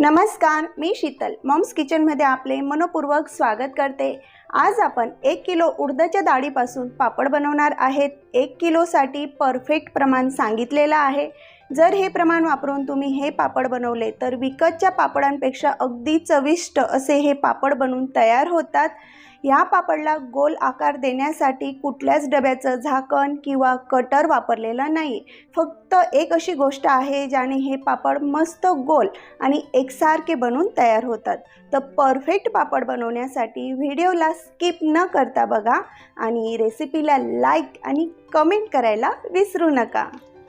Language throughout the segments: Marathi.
नमस्कार मी शीतल. मॉम्स किचनमध्ये आपले मनपूर्वक स्वागत करते. आज आपण एक किलो उडदाच्या डाळीपासून पापड बनवणार आहेत. एक किलोसाठी परफेक्ट प्रमाण सांगितलेलं आहे. जर हे प्रमाण वापरून तुम्ही हे पापड बनवले तर विकतच्या पापडांपेक्षा अगदी चविष्ट असे हे पापड बनून तयार होतात. या पापडला गोल आकार देण्यासाठी कुठल्याच डब्याचं झाकण किंवा कटर वापरलेलं नाही. फक्त एक अशी गोष्ट आहे ज्याने हे पापड मस्त गोल आणि एकसारखे बनून तयार होतात. तर परफेक्ट पापड बनवण्यासाठी व्हिडिओला स्किप न करता बघा आणि रेसिपीला लाईक आणि कमेंट करायला विसरू नका.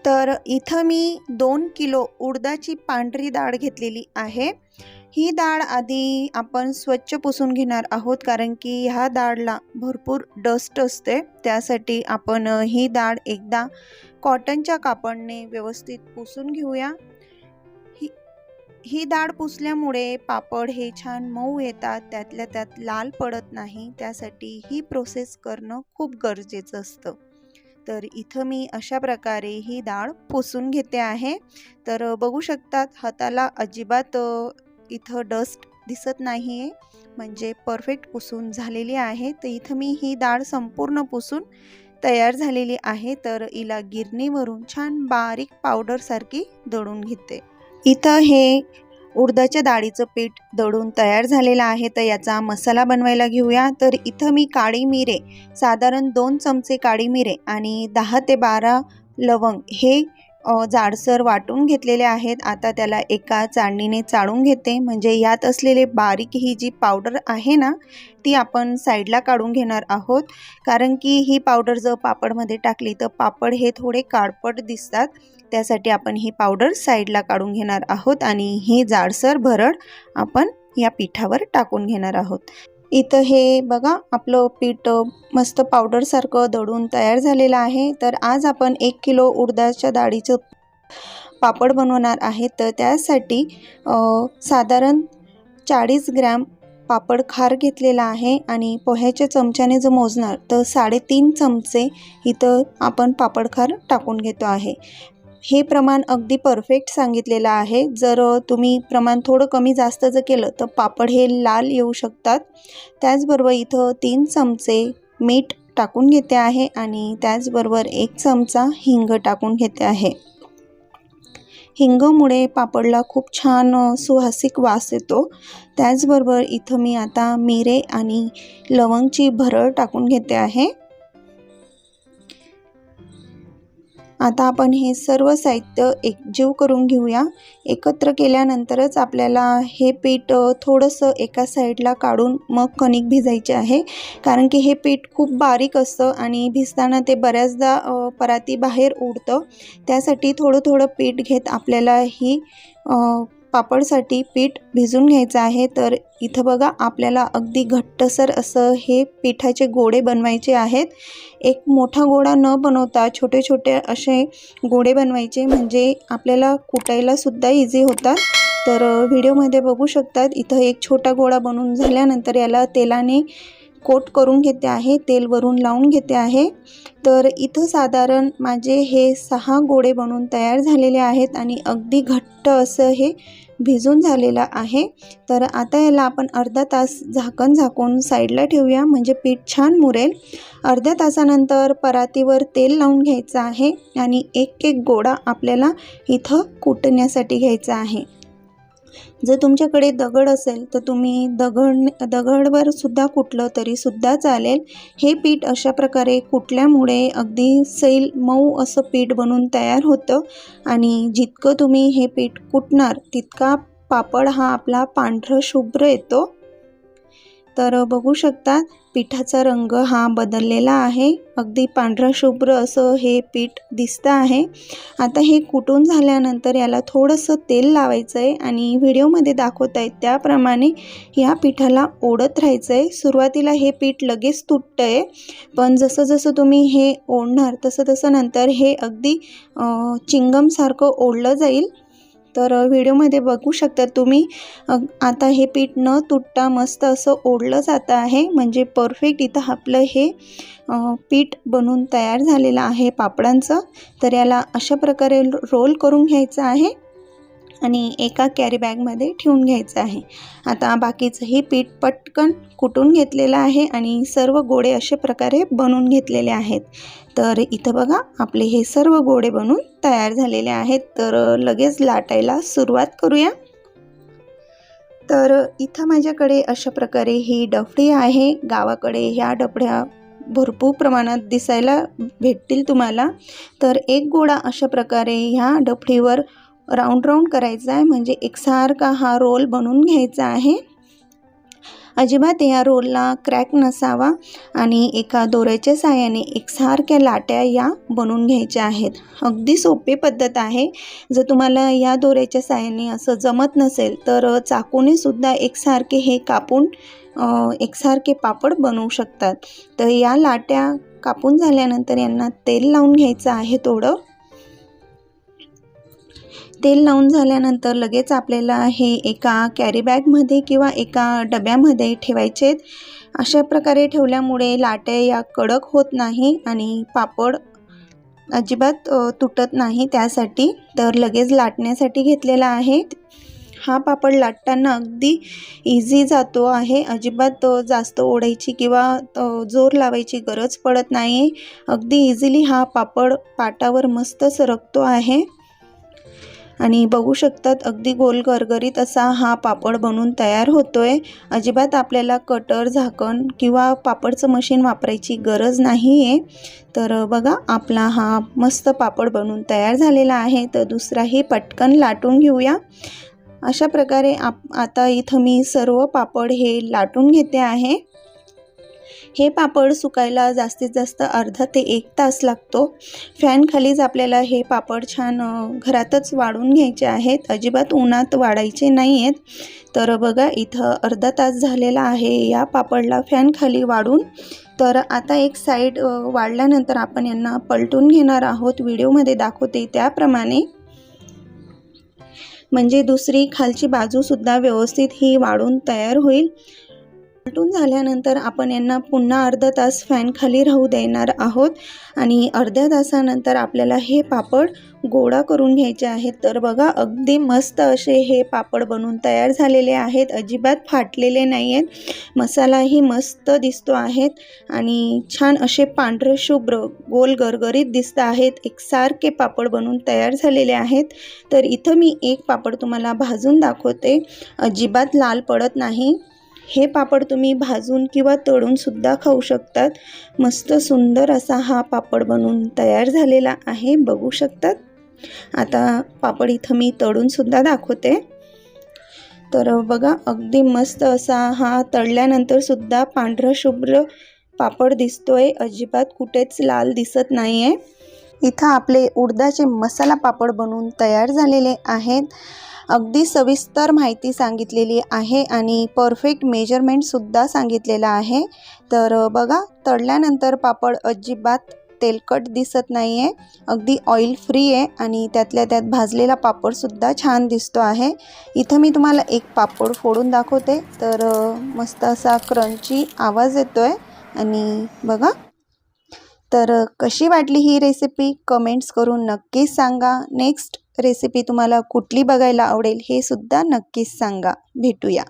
तर इथं मी दोन किलो उडदाची पांढरी डाळ घेतलेली आहे. ही डाळ आधी आपण स्वच्छ पुसून घेणार आहोत कारण की ह्या डाळला भरपूर डस्ट असते. त्यासाठी आपण ही डाळ एकदा कॉटनच्या कापडने व्यवस्थित पुसून घेऊया. ही ही डाळ पुसल्यामुळे पापड हे छान मऊ येतात त्यातल्या त्यात लाल पडत नाही. त्यासाठी ही प्रोसेस करणं खूप गरजेचं असतं. तर इथं मी अशा प्रकारे ही डाळ पुसून घेते आहे. तर बघू शकतात हाताला अजिबात इथं डस्ट दिसत नाही आहे म्हणजे परफेक्ट पुसून झालेली आहे. तर इथं मी ही डाळ संपूर्ण पुसून तयार झालेली आहे. तर हिला गिरणीवरून छान बारीक पावडरसारखी दळून घेते. इथं हे उडदाच्या डाळीचं पीठ दळून तयार झालेलं आहे. तर याचा मसाला बनवायला घेऊया. तर इथं मी काळी मिरे साधारण दोन चमचे काळी मिरे आणि दहा ते बारा लवंग हे जाडसर वाटून घेतलेले आहेत. आता त्याला एका चाळणीने चाळून घेते. म्हणजे यात असलेले बारीक ही जी पावडर आहे ना ती आपण साईडला काढून घेणार आहोत. कारण की ही पावडर जर पापडमध्ये टाकली तर पापड हे थोडे काळपट दिसतात. त्यासाठी आपण ही पावडर साईडला काढून घेणार आहोत आणि ही जाडसर भरड आपण या पिठावर टाकून घेणार आहोत. इथं हे बघा आपलं पीठ मस्त पावडरसारखं दळून तयार झालेलं आहे. तर आज आपण एक किलो उडदाच्या डाळीचं पापड बनवणार आहे. तर त्यासाठी साधारण चाळीस ग्रॅम पापड खार घेतलेला आहे आणि पोह्याच्या चमच्याने जर मोजणार तर साडेतीन चमचे इथं आपण पापड खार टाकून घेतो आहे. हे प्रमाण अगदी परफेक्ट सांगितलेलं आहे. जर तुम्ही प्रमाण थोडं कमी जास्त जर केलं तर पापड हे लाल येऊ शकतात. त्याचबरोबर इथं तीन चमचे मीठ टाकून घेते आहे आणि त्याचबरोबर एक चमचा हिंग टाकून घेते आहे. हिंगमुळे पापडला खूप छान सुहासिक वास येतो. त्याचबरोबर इथं मी आता मिरे आणि लवंगची भरळ टाकून घेते आहे. आता आपण हे सर्व साहित्य एकजीव करून घेऊया. एकत्र केल्यानंतरच आपल्याला हे पीठ थोडंसं एका साईडला काढून मग कणिक भिजायचे आहे. कारण की हे पीठ खूप बारीक असतं आणि भिजताना ते बऱ्याचदा पराती बाहेर उडतं. त्यासाठी थोडं थोडं पीठ घेत आपल्याला ही पापडसाठी पीठ भिजून घ्यायचं आहे तर इथं बघा आपल्याला अगदी घट्टसर असं हे पिठाचे गोळे बनवायचे आहेत. एक मोठा गोळा न बनवता छोटे छोटे असे गोळे बनवायचे म्हणजे आपल्याला कुटायलासुद्धा इझी होतात. तर व्हिडिओमध्ये बघू शकतात इथं एक छोटा गोळा बनवून झाल्यानंतर याला तेलाने कोट करून घेते आहे तेल वरून लावून घेते आहे. तर इथं साधारण माझे हे सहा गोळे बनवून तयार झालेले आहेत आणि अगदी घट्ट असं हे भिजून झालेलं आहे. तर आता याला आपण अर्धा तास झाकण झाकून साईडला ठेवूया म्हणजे पीठ छान मुरेल. अर्ध्या तासानंतर परातीवर तेल लावून घ्यायचं आहे आणि एक एक गोळा आपल्याला इथं कुटण्यासाठी घ्यायचा आहे. जर तुमच्याकडे दगड असेल तर तुम्ही दगड दगडवर सुद्धा कुटलं तरी सुद्धा चालेल. हे पीठ अशा प्रकारे कुटल्यामुळे अगदी सैल मऊ असं पीठ बनून तयार होतं आणि जितकं तुम्ही हे पीठ कुटणार तितका पापड हा आपला पांढरं शुभ्र येतो. तर बघू शकता पिठाचा रंग हा बदललेला आहे. अगदी पांढरा शुभ्र असं हे पीठ दिसतं आहे. आता हे कुटून झाल्यानंतर याला थोडंसं तेल लावायचं आहे आणि व्हिडिओमध्ये दाखवत आहे त्याप्रमाणे या पिठाला ओढत राहायचं आहे सुरुवातीला हे पीठ लगेच तुटतं आहे पण जसं जसं तुम्ही हे ओढणार तसं तसं नंतर हे अगदी चिंगमसारखं ओढलं जाईल. तर व्हिडिओमध्ये बघू शकता तुम्ही आता हे पीठ न तुटता मस्त असं ओढलं जातं आहे. म्हणजे परफेक्ट इथं आपलं हे पीठ बनून तयार झालेलं आहे पापडांचं. तर याला अशा प्रकारे रोल करून घ्यायचं आहे. आणि एका कॅरी बॅगमध्ये ठेवून घ्यायचं आहे. आता बाकीचंही पीठ पटकन कुटून घेतलेलं आहे आणि सर्व गोळे अशा प्रकारे बनवून घेतलेले आहेत. तर इथं बघा आपले हे सर्व गोळे बनून तयार झालेले आहेत. तर लगेच लाटायला सुरुवात करूया. तर इथं माझ्याकडे अशा प्रकारे ही डफडी आहे. गावाकडे ह्या डफड्या भरपूर प्रमाणात दिसायला भेटतील तुम्हाला. तर एक गोळा अशा प्रकारे ह्या डफडीवर राऊंड राऊंड करायचा आहे. म्हणजे एकसारखा हा रोल बनवून घ्यायचा आहे. अजिबात या रोलला क्रॅक नसावा आणि एका दोऱ्याच्या साहाय्याने एकसारख्या लाट्या या बनवून घ्यायच्या आहेत. अगदी सोपी पद्धत आहे. जर तुम्हाला या दोऱ्याच्या साहाय्याने असं जमत नसेल तर चाकूनेसुद्धा एकसारखे हे कापून एकसारखे पापड बनवू शकतात. तर या लाट्या कापून झाल्यानंतर यांना तेल लावून घ्यायचं आहे थोडं. तेल लावून झाल्यानंतर लगेच आपल्याला हे एका कॅरी बॅगमध्ये किंवा एका डब्यामध्ये ठेवायचे आहेत. अशा प्रकारे ठेवल्यामुळे लाट्या या कडक होत नाही आणि पापड अजिबात तुटत नाही त्यासाठी. तर लगेच लाटण्यासाठी घेतलेला आहे. हा पापड लाटताना अगदी इझी जातो आहे. अजिबात जास्त ओढायची किंवा जोर लावायची गरज पडत नाही अगदी इझिली हा पापड पाटावर मस्त सरकतो आहे. आणि बघू शकतात अगदी गोल गरगरीत असा हा पापड बनून तयार होतो आहे अजिबात आपल्याला कटर झाकण किंवा पापडचं मशीन वापरायची गरज नाही आहे तर बघा आपला हा मस्त पापड बनून तयार झालेला आहे. तर दुसराही पटकन लाटून घेऊया. अशा प्रकारे आप आता इथं मी सर्व पापड हे लाटून घेते आहे. हे पापड सुकायला जास्तीत जास्त अर्धा ते एक तास लागतो. फॅनखालीच आपल्याला हे पापड छान घरातच वाढून घ्यायचे आहेत. अजिबात उन्हात वाढायचे नाही आहेत तर बघा इथं अर्धा तास झालेला आहे या पापडला फॅनखाली वाढून. तर आता एक साईड वाढल्यानंतर आपण यांना पलटून घेणार आहोत. व्हिडिओमध्ये दाखवते त्याप्रमाणे. म्हणजे दुसरी खालची बाजूसुद्धा व्यवस्थित ही वाढून तयार होईल. पलटून झाल्यानंतर आपण यांना पुन्हा अर्धा तास फॅन खाली राहू देणार आहोत. आणि अर्ध्या तासानंतर आपल्याला हे पापड गोळा करून घ्यायचे आहेत. तर बघा अगदी मस्त असे हे पापड बनवून तयार झालेले आहेत. अजिबात फाटलेले नाही आहेत मसालाही मस्त दिसतो आहेत. आणि छान असे पांढरे शुभ्र गोल गरगरीत दिसत आहेत. एकसारखे पापड बनवून तयार झालेले आहेत. तर इथं मी एक पापड तुम्हाला भाजून दाखवते. अजिबात लाल पडत नाही. हे पापड तुम्ही भाजून किंवा तळूनसुद्धा खाऊ शकतात. मस्त सुंदर असा हा पापड बनवून तयार झालेला आहे बघू शकतात. आता पापड इथं मी तळूनसुद्धा दाखवते. तर बघा अगदी मस्त असा हा तळल्यानंतरसुद्धा पांढरा शुभ्र पापड दिसतोय. अजिबात कुठेच लाल दिसत नाही आहे इथं आपले उडदाचे मसाला पापड बनवून तयार झालेले आहेत. अगदी सविस्तर माहिती सांगितलेली आहे आणि परफेक्ट मेजरमेंटसुद्धा सांगितलेला आहे. तर बघा तळल्यानंतर पापड अजिबात तेलकट दिसत नाही आहे अगदी ऑइल फ्री आहे आणि त्यातल्या त्यात भाजलेला पापडसुद्धा छान दिसतो आहे. इथं मी तुम्हाला एक पापड फोडून दाखवते. तर मस्त असा क्रंची आवाज येतो आहे आणि बघा तर कशी वाटली ही रेसिपी कमेंट्स करून नक्कीच सांगा. नेक्स्ट रेसिपी तुम्हाला कुठली बघायला आवडेल हे सुद्धा नक्कीच सांगा. भेटूया.